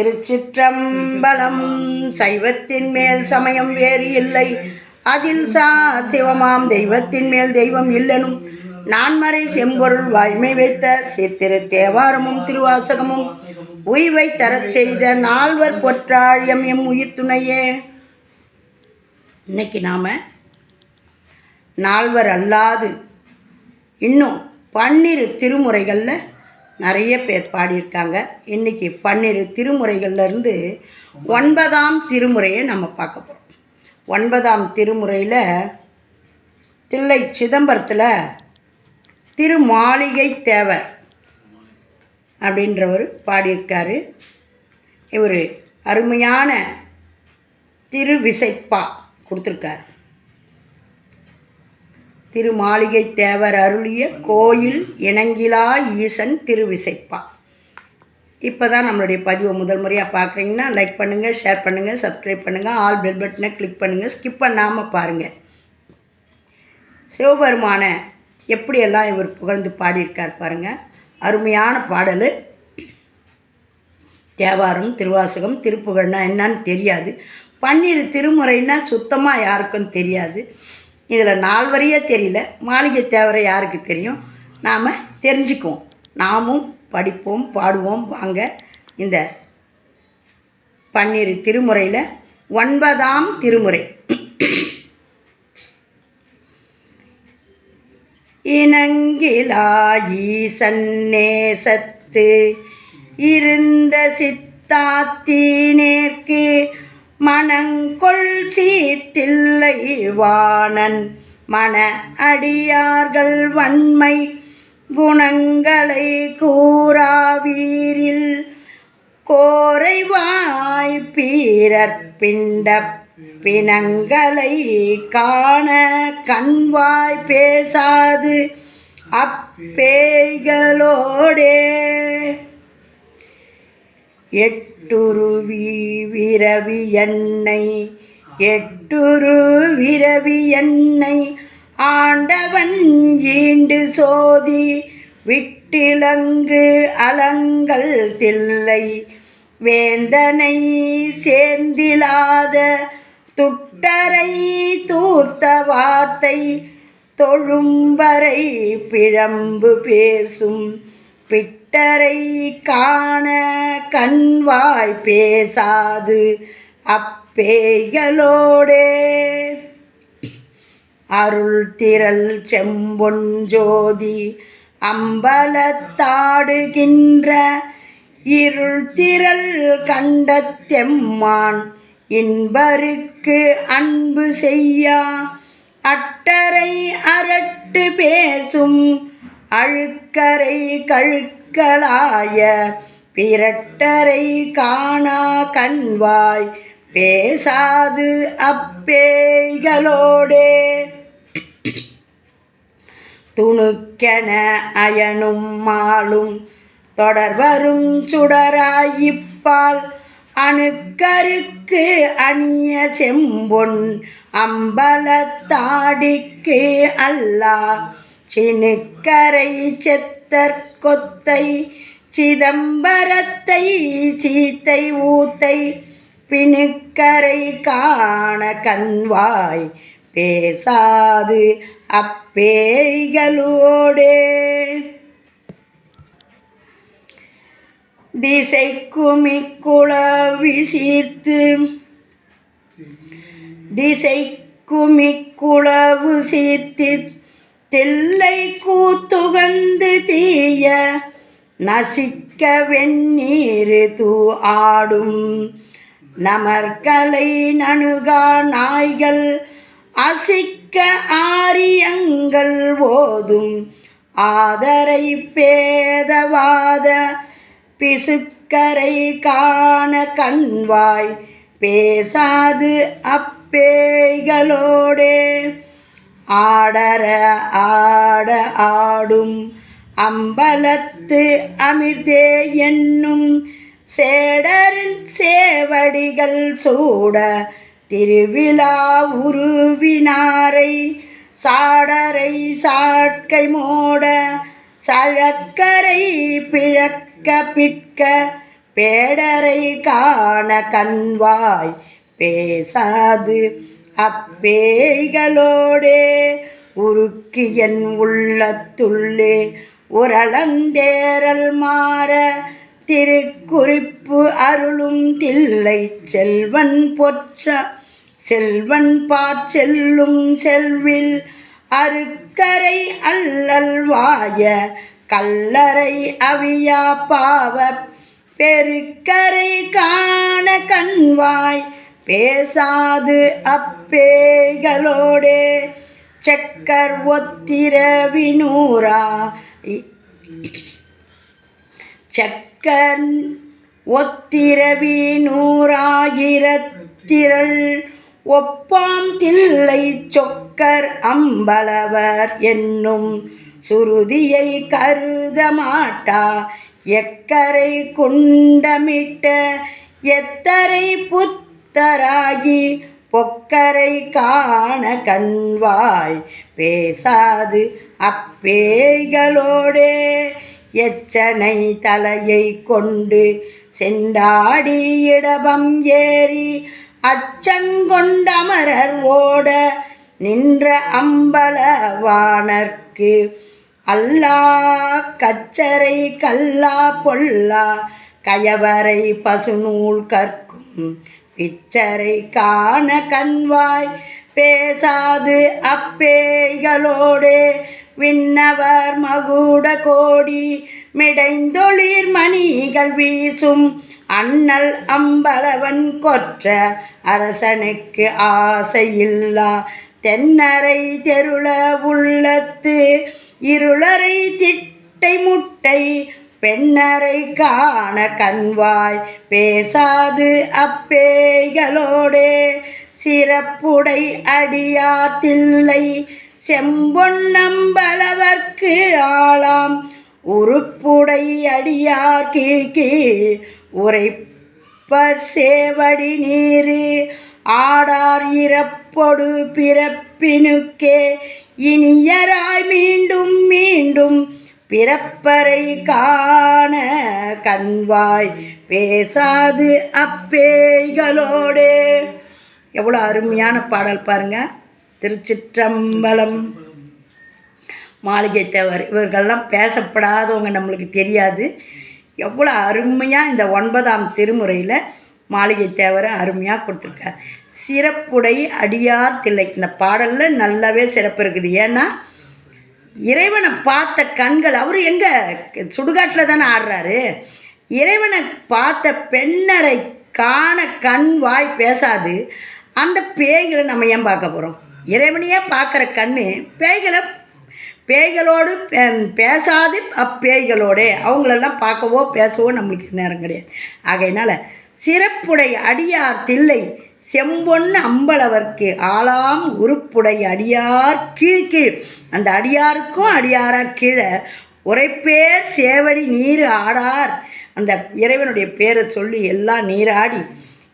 திருச்சிற்றம்பலம். சைவத்தின் மேல் சமயம் வேறு இல்லை. அதில் சா சிவமாம் தெய்வத்தின் மேல் தெய்வம் இல்லனும். நான்மறை செம்பொருள் வாய்மை வைத்த சீர்திரு தேவாரமும் திருவாசகமும் உய்வை தரச் செய்த நால்வர் பொற்றாழியம் எம் உயிர் துணையே இன்னைக்கு நாம நால்வர் அல்லாது. இன்னும் பன்னிரு திருமுறைகளில் நிறைய பேர் பாடியிருக்காங்க. இன்னைக்கு பன்னிரு திருமுறைகள்லேருந்து ஒன்பதாம் திருமுறையை நம்ம பார்க்க போகிறோம் ஒன்பதாம் திருமுறையில் தில்லை சிதம்பரத்தில் திருமாளிகை தேவர் அப்படின்றவர் பாடியிருக்காரு. இவர் அருமையான திருவிசைப்பா கொடுத்துருக்காரு. திருமாளிகை தேவர் அருளிய கோயில் இணங்கிலா ஈசன் திருவிசைப்பா. இப்போ தான் நம்மளுடைய பதிவை முதல் முறையாக பார்க்குறீங்கன்னா லைக் பண்ணுங்கள் ஷேர் பண்ணுங்கள் சப்ஸ்கிரைப் பண்ணுங்கள் ஆல் பெல் பட்டனை கிளிக் பண்ணுங்கள் ஸ்கிப் பண்ணாமல் பாருங்கள் சிவபெருமான எப்படியெல்லாம் இவர் புகழ்ந்து பாடியிருக்கார் பாருங்கள் அருமையான பாடல். தேவாரம் திருவாசகம் திருப்புகழ்னா என்னன்னு தெரியாது. பன்னிரு திருமுறைன்னா சுத்தமாக யாருக்கும் தெரியாது. இதில் நால்வரையே தெரியல. மாளிகை தேவரை யாருக்கு தெரியும்? நாம் தெரிஞ்சுக்குவோம். நாமும் படிப்போம் பாடுவோம் வாங்க. இந்த பன்னிரு திருமுறையில் ஒன்பதாம் திருமுறை. இணங்கிலா ஈசன் நேசத்து இருந்த சித்தாத்தினேற்கு மனங்கொள் சீர்த்தில்லை வாணன். மன அடியார்கள் வன்மை குணங்களை கூறாவீரில். கோரைவாய் பீரற்பிண்ட பிணங்களை காண கண்வாய் பேசாது. அப்பேய்களோடே எட்டுருவி விரவி எண்ணெய். எட்டுரு விரவி எண்ணெய். ஆண்டவன் ஈண்டு சோதி விட்டிலங்கு அலங்கள் தில்லை. வேந்தனை சேர்ந்திலாத துட்டரை தூர்த்த வார்த்தை தொழும்பரை பிழம்பு பேசும். பிட் விட்டரை காண கண்வாய் பேசாது அப்பேய்களோடே அருள் திரள் செம்பொன் ஜோதி அம்பலத்தாடுகின்ற இருள் திரள் கண்டத்தெம்மான் இன்பருக்கு அன்பு செய்யா. அட்டரை அரட்டு பேசும் அழுக்கரை கழுக்கலாய பிறட்டரை காணா கண்வாய் பேசாது அப்பேய்களோடே. துணுக்கென அயனும் மாலும் தொடர்வரும் சுடராயிப்பால் அணுக்கருக்கு அணிய செம்பொன் அம்பலத்தாடிக்கு அல்லா. சினுக்கரை செத்த கொத்தை சிதம்பரத்தை சீத்தை ஊத்தை பிணுக்கரை காண கண்வாய் பேசாது அப்பேய்களோடே. திசை குமிக்குளவி சீர்த்து திசை குமிக்குளவு சீர்த்து தில்லை கூத்துகந்து தீய நசிக்க வெந்நீர் தூ ஆடும். நமர்கலை நணுகா நாய்கள் அசிக்க ஆரியங்கள் ஓதும். ஆதரை பேதவாத பிசுக்கரை காண கண்வாய் பேசாது அப்பேய்களோடே. ஆடர ஆட ஆடும். அம்பலத்து அமிர்தே என்னும் சேடரின் சேவடிகள் சூட திருவிழா உருவினாரை. சாடரை சாட்கை மோட சழக்கரை பிழக்க பிற்க பேடரை காண கண்வாய் பேசாது. அப்பேய்களோடே உருக்கி என் உள்ளத்துள்ளே உரளந்தேரல் மாற திருக்குறிப்பு அருளும் தில்லை செல்வன் பொற்ற செல்வன் பாற்செல்லும் செல்வில் அருக்கரை அல்லல் வாய கல்லறை அவியா பாவ பெருக்கரை காண கண்வாய் பேசாது அப்பேய்களோடே. செக்கர் ஒத்திரவினூரா. சக்கர் செக்கன் ஒத்திரவி நூறாயிரத்திரள் ஒப்பாம் தில்லை சொக்கர் அம்பலவர் என்னும் சுருதியை கருத மாட்டா எக்கரை குண்டமிட்ட எத்தரை புத்தராகி பொக்கரை காண கண்வாய் பேசாது அப்பேய்களோடே. எச்சனை தலையை கொண்டு செண்டாடி இடபம் ஏறி அச்சங்கொண்டமரர் ஓட நின்ற அம்பலவானர்க்கு அல்லா கச்சரை கல்லா பொல்லா கயவரை பசுநூல் கற்கும் பிச்சரை காண கண்வாய் பேசாது அப்பேய்களோடே. விண்ணவர் மகுட கோடி மிடைந்தொளிர் மணிகள் வீசும். அண்ணல் அம்பலவன் கொற்ற அரசனுக்கு ஆசையில்லா. தென்னரை தெருள உள்ளத்து இருளரை திட்டை முட்டை பெண்ணரை காண கண்வாய் பேசாது அப்பேய்களோடே சிறப்புடை அடியாத்தில்லை செம்பொன்னம்பலவர்க்கு ஆளாம். உறுப்புடை அடியார் கீழ்கி உரைப்பர் சேவடி நீரு. ஆடார் இறப்பொடு பிறப்பினுக்கே இனியராய் மீண்டும் மீண்டும் பிறப்பறை காண கண்வாய் பேசாது அப்பேய்களோடே. எவ்வளோ அருமையான பாடல் பாருங்க. திருச்சிற்றம்பலம். மாளிகை தேவர் இவர்கள்லாம் பேசப்படாதவங்க நம்மளுக்கு தெரியாது. எவ்வளோ அருமையாக இந்த ஒன்பதாம் திருமுறையில் மாளிகை தேவரை அருமையாக கொடுத்துருக்கார். சிறப்புடை அடியார் தில்லை. இந்த பாடலில் நல்லாவே சிறப்பு இருக்குது. ஏன்னா இறைவனை பார்த்த கண்கள் அவர் எங்கே? சுடுகாட்டில் தானே ஆடுறாரு. இறைவனை பார்த்த பெண்ணரை காண கண் வாய் பேசாது. அந்த பேய்களை நம்ம ஏன் பார்க்க போகிறோம் இறைவனையே பார்க்குற கண் பேய்களை பேய்களோடு பேசாது அப்பேய்களோடே. அவங்களெல்லாம் பார்க்கவோ பேசவோ நம்மளுக்கு நேரம் கிடையாது. ஆகையினால சிறப்புடைய அடியார் தில்லை செம்பொன் அம்பளவர்க்கு ஆளாம் உறுப்புடைய அடியார் கீழ் கீழ். அந்த அடியாருக்கும் அடியாரா கீழே உரைப்பேர் சேவடி நீர் ஆடார். அந்த இறைவனுடைய பேரை சொல்லி எல்லாம் நீராடி.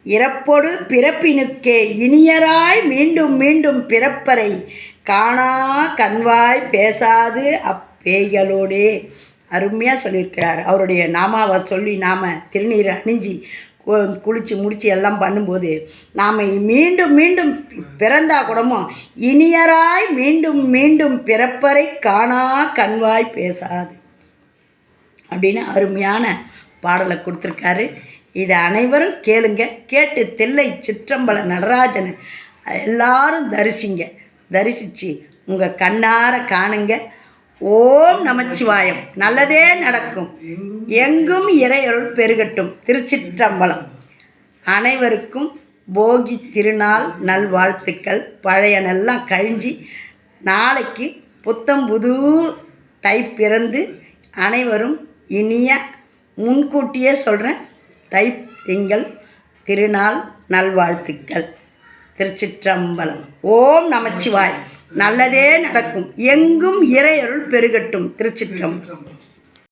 இறப்பொடு பிறப்பினுக்கே இனியராய் மீண்டும் மீண்டும் பிறப்பரை காணா கண்வாய் பேசாது அப்பேய்களோடே அருமையாக சொல்லியிருக்கிறார். அவருடைய நாமாவை சொல்லி நாம் திருநீர் அணிஞ்சி குளித்து முடித்து எல்லாம் பண்ணும்போது நாம் மீண்டும் மீண்டும் பிறந்தா கூடமும் இனியராய் மீண்டும் மீண்டும் பிறப்பரை காணா கண்வாய் பேசாது. அப்படின்னு அருமையான பாடலை கொடுத்துருக்காரு. இதை அனைவரும் கேளுங்க. கேட்டு தில்லை சிற்றம்பல நடராஜனை எல்லாரும் தரிசிங்க. தரிசித்து உங்கள் கண்ணார காணுங்க. ஓம் நமச்சிவாயம். நல்லதே நடக்கும். எங்கும் இறையருள் பெருகட்டும். திருச்சிற்றம்பலம். அனைவருக்கும் போகி திருநாள் நல்வாழ்த்துக்கள். பழையனெல்லாம் கழிஞ்சு நாளைக்கு புத்தம் புது தை பிறந்து அனைவரும் இனிய முன்கூட்டியே சொல்கிறேன் தை திங்கள் திருநாள் நல்வாழ்த்துக்கள். திருச்சிற்றம்பலம். ஓம் நமச்சிவாய். நல்லதே நடக்கும். எங்கும் இறையருள் பெருகட்டும். திருச்சிற்றம்பலம்.